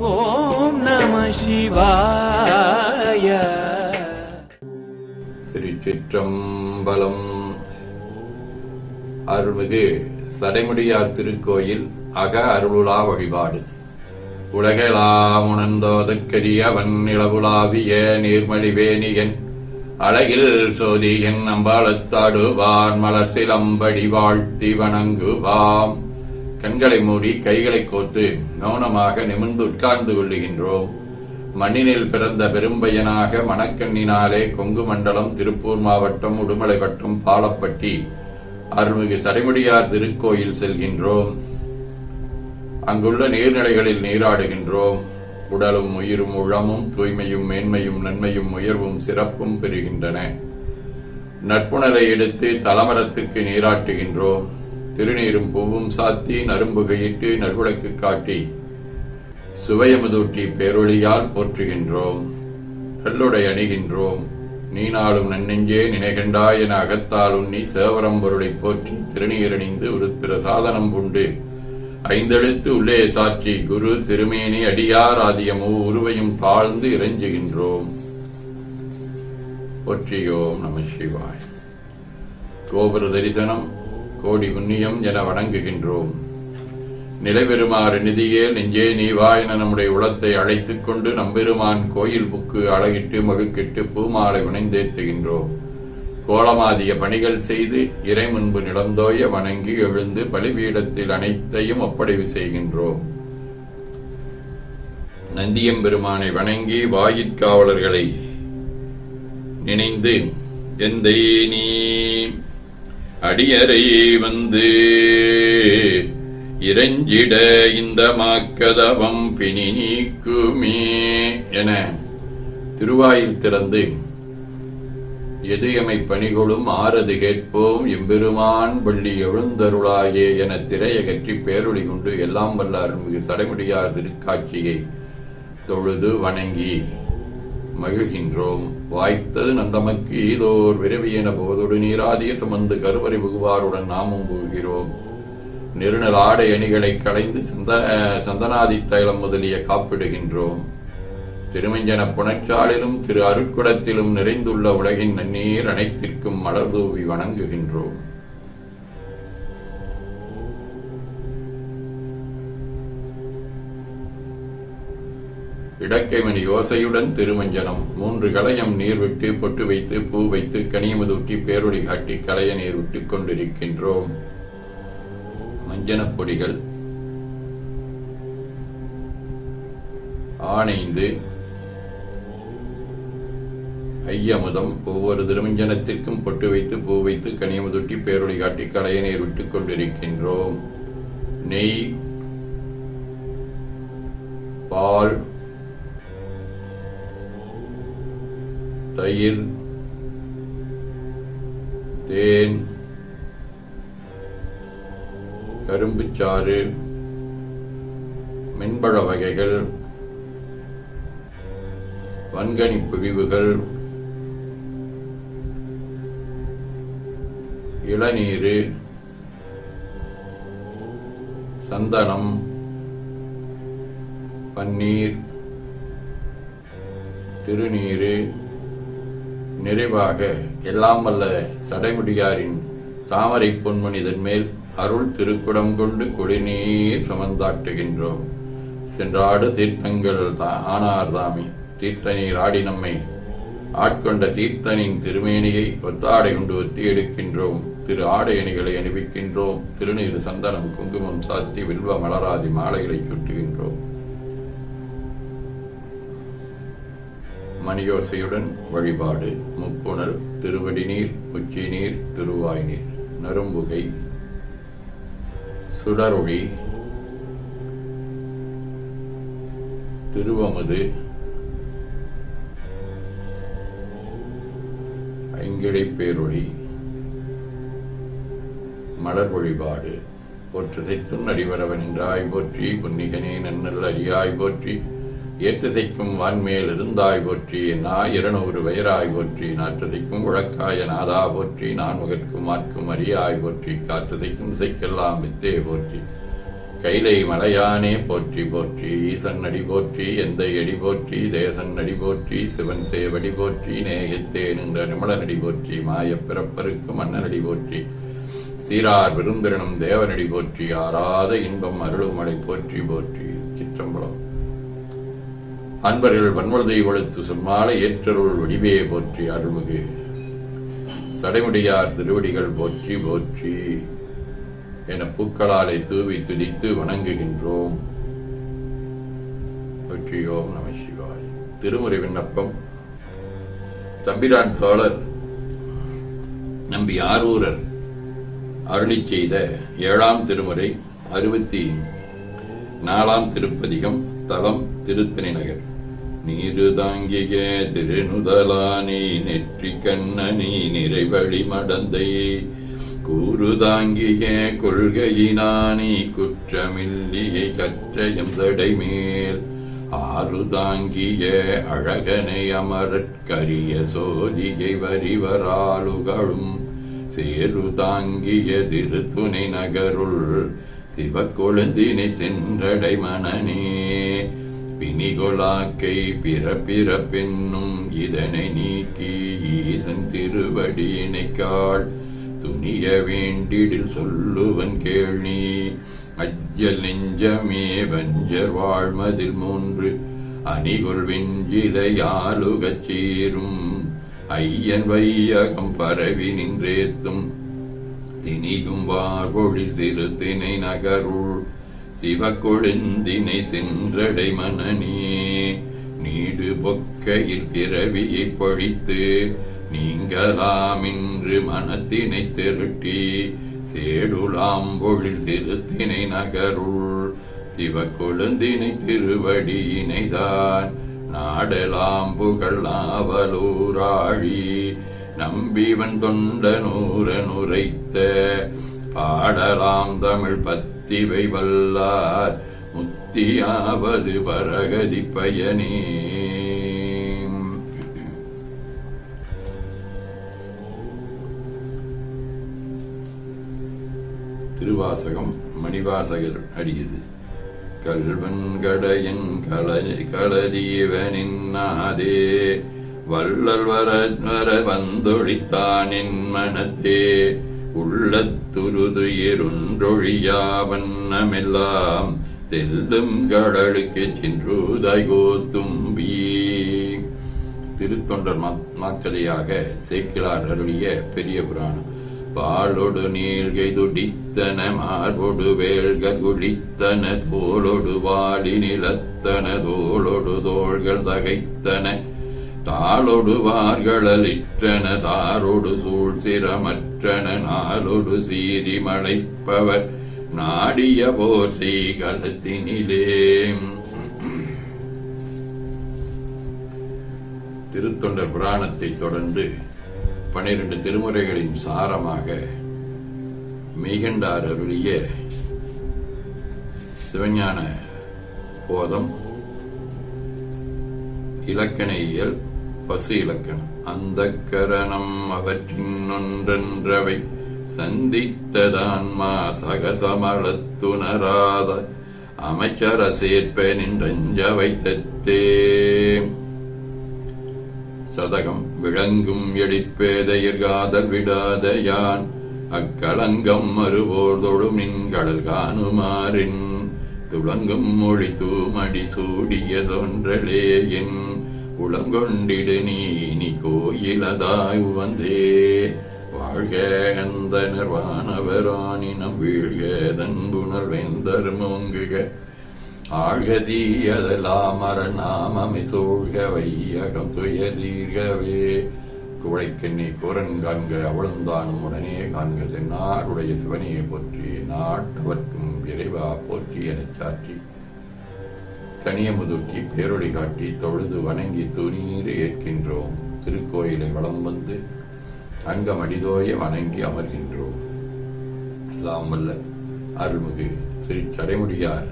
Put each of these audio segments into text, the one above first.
ஓம் நம சிவாய. திருச்சிற்றம்பலம். அருள்மிகு சடைமுடியார் திருக்கோயில் அக அருளுலா வழிபாடு. உலகெலாம் உணர்ந்தோதற்கரியவன் நிலவுலாவிய நீர்மழிவேணியன் அழகில் சோதியன் அம்பாளத்தாடுவான் மலர் சிலம்படி வாழ்த்தி வணங்குவாம். கண்களை மூடி கைகளை கோத்து மௌனமாக நிமிர்ந்து உட்கார்ந்து கொள்ளுகின்றோம். மண்ணினில் பிறந்த பெரும்பையனாக மணக்கண்ணினாலே கொங்கு மண்டலம் திருப்பூர் மாவட்டம் உடுமலைப்பட்டம் பாலப்பட்டி அருள்மிகு சடைமுடியார் திருக்கோயில் செல்கின்றோம். அங்குள்ள நீர்நிலைகளில் நீராடுகின்றோம். உடலும் உயிரும் உளமும் தூய்மையும் மேன்மையும் நன்மையும் உயர்வும் சிறப்பும் பெறுகின்றன. நட்புணரை எடுத்து தலமரத்துக்கு நீராட்டுகின்றோம். திருநீரும் பூவும் சாத்தி நரும்புகையிட்டு நல்விளக்கு காட்டி சுவையமுதூட்டி பேரொழியால் போற்றுகின்றோம். கல்லுடை அணிகின்றோம். நீ நாளும் நன்னெஞ்சே நினைகண்டாய் என அகத்தாலும் நீ சேவரம்பொருளை போற்றி திருநீரணிந்து உருத்திர சாதனம் உண்டு. ஐந்தெழுத்து உள்ளே சாற்றி குரு திருமேனி அடியார் ஆதியமோ உருவையும் தாழ்ந்து இறைஞ்சுகின்றோம். போற்றியோம் நம சிவாய். கோபுர தரிசனம் கோடி புண்ணியம் என வணங்குகின்றோம். நிலைபெறுமாறு நிதியே நெஞ்சே நீவா என நம்முடைய உளத்தை அழைத்துக் கொண்டு நம்பெருமான் கோயில் புக்கு அழகிட்டு மகுக்கிட்டு பூமாலை வினைந்தேத்துகின்றோம் கோலமாதிய பணிகள் செய்து இறை முன்பு நிலந்தோய வணங்கி எழுந்து பலிபீடத்தில் அனைத்தையும் ஒப்படைவு செய்கின்றோம். நந்தியம்பெருமானை வணங்கி வாயிற்காவலர்களை நினைந்து எந்தை நீ அடியறை வந்து இறைஞ்சிட இந்த மாக்கதவம் பிணி நீக்குமே என திருவாயில் திறந்து எது எமை பணிகொளும் ஆறது கேட்போம் எம்பெருமான் பள்ளி எழுந்தருளாயே என திரையகற்றி பேரொழி கொண்டு எல்லாம் வல்ல அருள்மிகு சடைமுடியார் திருக்காட்சியை தொழுது வணங்கி. மகிழ்கின்றோம். வாய்த்தது நந்தமக்கு ஈதோர் விரவியன போதோடு. நீராதிய சுமந்து கருவறை புகுவாருடன் நாமும் புகுகிறோம் நெருநல் ஆடை அணிகளை களைந்து சந்தன சந்தனாதி தைலம் முதலிய காப்பிடுகின்றோம். திருமஞ்சன புனச்சாலிலும் திரு அருட்குடத்திலும் நிறைந்துள்ள உலகின் நன்னீர் அனைத்திற்கும் மலர் தூவி வணங்குகின்றோம். இடக்கைமணி யோசையுடன் திருமஞ்சனம். மூன்று களையம் நீர் விட்டு பொட்டு வைத்து பூ வைத்து கனியமுதூட்டி பேரொடி காட்டி களைய நீர் விட்டுக் கொண்டிருக்கின்றோம். மஞ்சனப் பொடிகள். ஆணைந்து ஐயமுதம். ஒவ்வொரு திருமஞ்சனத்திற்கும் பொட்டு வைத்து பூ வைத்து கனியமுதொட்டி பேரொளி காட்டி களைய நீர் விட்டுக் கொண்டிருக்கின்றோம். நெய் பால் தயிர் தேன் கரும்புச்சாறு மென்பழ வகைகள் வன்கனி பிரிவுகள் இளநீர் சந்தனம் பன்னீர் திருநீரு நிறைவாக எல்லாம் வல்ல சடைமுடியாரின் தாமரை பொன்மனிதன் மேல் அருள் திருக்குடம் கொண்டு குடிநீர் சுமந்தாட்டுகின்றோம். சென்றாடு தீர்த்தங்கள் ஆனார் தாமி. தீர்த்த நீர் ஆடி நம்மை ஆட்கொண்ட தீர்த்தனின் திருமேனியை ஒத்தாடை கொண்டு ஒத்தி எடுக்கின்றோம். திரு ஆடை அணிகளை அணிவிக்கின்றோம். திருநீர் சந்தனம் குங்குமம் சாத்தி வில்வ மலராதி மாலைகளை சுட்டுகின்றோம் மணியோசையுடன் வழிபாடு. முப்புணர் திருவடி நீர் உச்சி நீர் திருவாய் நீர் நரும்புகை சுடரொளி. திருவமுது. ஐங்கிழை பேரொளி மலர் வழிபாடு. துண்ணடி அடிவரவன் என்றாய் போற்றி புன்னிகனே நன்னல் அறியாய் போற்றி. ஏற்றுதைக்கும் வான்மேல் இருந்தாய் போற்றி நாய் இருநூறு வயராய் போற்றி நாற்றுதைக்கும் உழக்காய நாதா போற்றி நான் முகற்கும் மாற்கும் அரியாய் போற்றி காற்றுதைக்கும் இசைக்கெல்லாம் வித்தே போற்றி. கைலை மலையானே போற்றி போற்றி ஈசன் அடி போற்றி எந்த எடி போற்றி தேசன் அடி போற்றி சிவன் சேவடி போற்றி நேயத்தே நின்ற நிமலனடி போற்றி மாயப் பிறப்பருக்கு மன்னனடி போற்றி. சீரார் விருந்திரனும் தேவனடி போற்றி ஆறாத இன்பம் அருளுமலை போற்றி போற்றி. சிற்றம்பலம். அன்பர்கள் வன்மலதை ஒழுத்து சொன்மாலை ஏற்றருள் வடிவே போற்றி அருள்மிகு. சடைமுடியார் திருவடிகள் போற்றி போற்றி என பூக்களாலை தூவி துதித்து வணங்குகின்றோம். வெற்றியோம் நம சிவாய். திருமுறை விண்ணப்பம். தம்பிரான் சோழர் நம்பி ஆரூரர் அருளி செய்த ஏழாம் திருமுறை அறுபத்தி நாலாம் திருப்பதிகம் ஸ்தலம் திருத்தணி நகர். நீரு தாங்கிய திருநுதலானி நெற்றி கண்ணனி நிறைவழி மடந்தை. கூறு தாங்கிய கொள்கையினானி குற்றமில்லியை கற்றயம் தடைமேல். ஆறு தாங்கிய அழகனை அமரற்கரிய சோதியை வரிவராளுகளும். சேரு தாங்கிய திருத்துணை நகருள் சிவக்கொழுந்தினை சென்றடை மனநே பிணிகொலாக்கை பிறப்பிறப்பென்னும் இதனை நீக்கி ஈசன் திருவடியினைக்காள் துணிய வேண்டிடில் சொல்லுவன் கேள்வி அஜ்ஜல் நெஞ்சமே வஞ்சர் வாழ்மதில் மூன்று அணிகொள் வெஞ்சிலையாலுகச் சீரும். ஐயன் வையகம் பரவி நின்றேத்தும் திணியும் வார்பொழில் திருத்தினை நகருள். சிவக்கொழுந்தினை சென்றடை மனநே. நீடு பொக்கையில் பிறவியை பொழித்து நீங்களாமின்று மனத்தினை திருட்டி சேடுலாம் பொழில் திருத்தினை நகருள். சிவக்கொழுந்தினை திருவடியினைதான் நாடலாம் புகழ் நாவலூராழி. நம்பிவன் தொண்ட நூற நுரைத்த பாடலாம் தமிழ் முத்திவை வல்லார் முத்தியாவது பரகதி பயனே. திருவாசகம் மணிவாசகர் அடியது. கல்வன் கடையின் கலனி களதீவனின் நாதே வள்ளல் வர வர வந்தொழித்தானின் மனத்தே. உள்ளத்துருது இருன்றொழியா வண்ணமெல்லாம் தெல்லும் கடலுக்கு சென்றுதாய் கோத்தும்பி திருத்தொண்டர் மாக்கதையாக சேக்கிலார் அருளிய பெரிய புராணம். பாலொடு நீள்கை துடித்தன மார்பொடு வேள்கள் குளித்தன தோளொடு வாடி நிலத்தன தோளொடு தோள்கள் தகைத்தன. தாளொடுவார்களலிற்றன தாரொடு சூழ் சிரமற்றன நாளொடு சீரி மழைப்பவர் நாடிய போர் செய்களத்தினிலே திருத்தொண்டர் புராணத்தை தொடர்ந்து பனிரெண்டு திருமுறைகளின் சாரமாக மெய்கண்டார் அருளிய சிவஞான போதம் இலக்கணையியல் பசு இலக்கணம் அந்த கரணம் அவற்றின் ஒன்றென்றவை சந்தித்ததான்மா சகசமளத்துணராத அமைச்சர சேர்ப்ப நின்றஞ்ச வைத்தத்தே சதகம் விளங்கும் எழிற்பேதையர்காதல் விடாத யான் அக்களங்கம் மறுவோர்தொழும் நின்கடல் காணுமாறின் துளங்கும் மொழி தூமடி சூடியதொன்றலே என் உளங்கொண்டிடு நீ நீ கோயிலதாய் வந்தே வாழ்க அந்த நிர்வாணவராணினம் வீழ்க தன்புணர் ஆழ்க ஆழ்கதீயதெல்லாம் அரணாமமை சூழ்க வையகம் துய தீர்கவே. குவளைக்கண்ணி குரன் காண்க அவளந்தானும் உடனே காண்க தென்னாடுடைய சிவனையை போற்றி நாட்டவர்க்கும் இறைவா போற்றி எனச் சாற்றி. கனியமுதுக்கி பேரொழி காட்டி தொழுது வணங்கி துணீர் ஏற்கின்றோம். திருக்கோயிலை வளம் வந்து அங்கம் அடிதோய வணங்கி அமர்கின்றோம். எல்லாம் வல்ல அருள்மிகு திரு சடைமுடியார்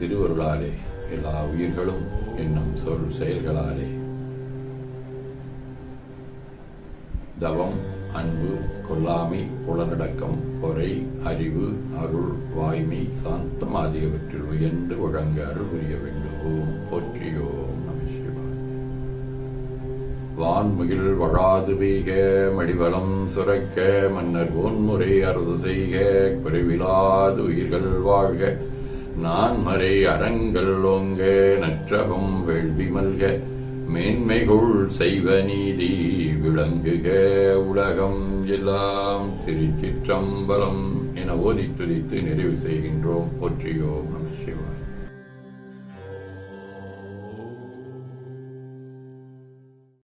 திருவருளாலே எல்லா உயிர்களும் என்னும் சொல் செயல்களாலே. தவம் அன்பு கொல்லாமை புலனடக்கம் பொறை அறிவு அருள் வாய்மை சாந்தம் ஆகியவற்றில் உயர்ந்து வழங்க அருள் புரிய வேண்டும். போற்றியோம் வான்முகில் வழாது பெய்க மடிவளம் சுரக்க மன்னர் ஒன்முறை அறுது செய்க குறைவிலாது உயிர்கள் வாழ்க. நான் மறை அறங்கள் ஓங்க நற்றபம் வேள்வி மல்க. மேன்மைகுள் செய்வ நீதி விளங்குக உலகம் எல்லாம் திருச்சிற்றம்பலம் என ஓதி துதித்து நிறைவு செய்கின்றோம். போற்றியோம்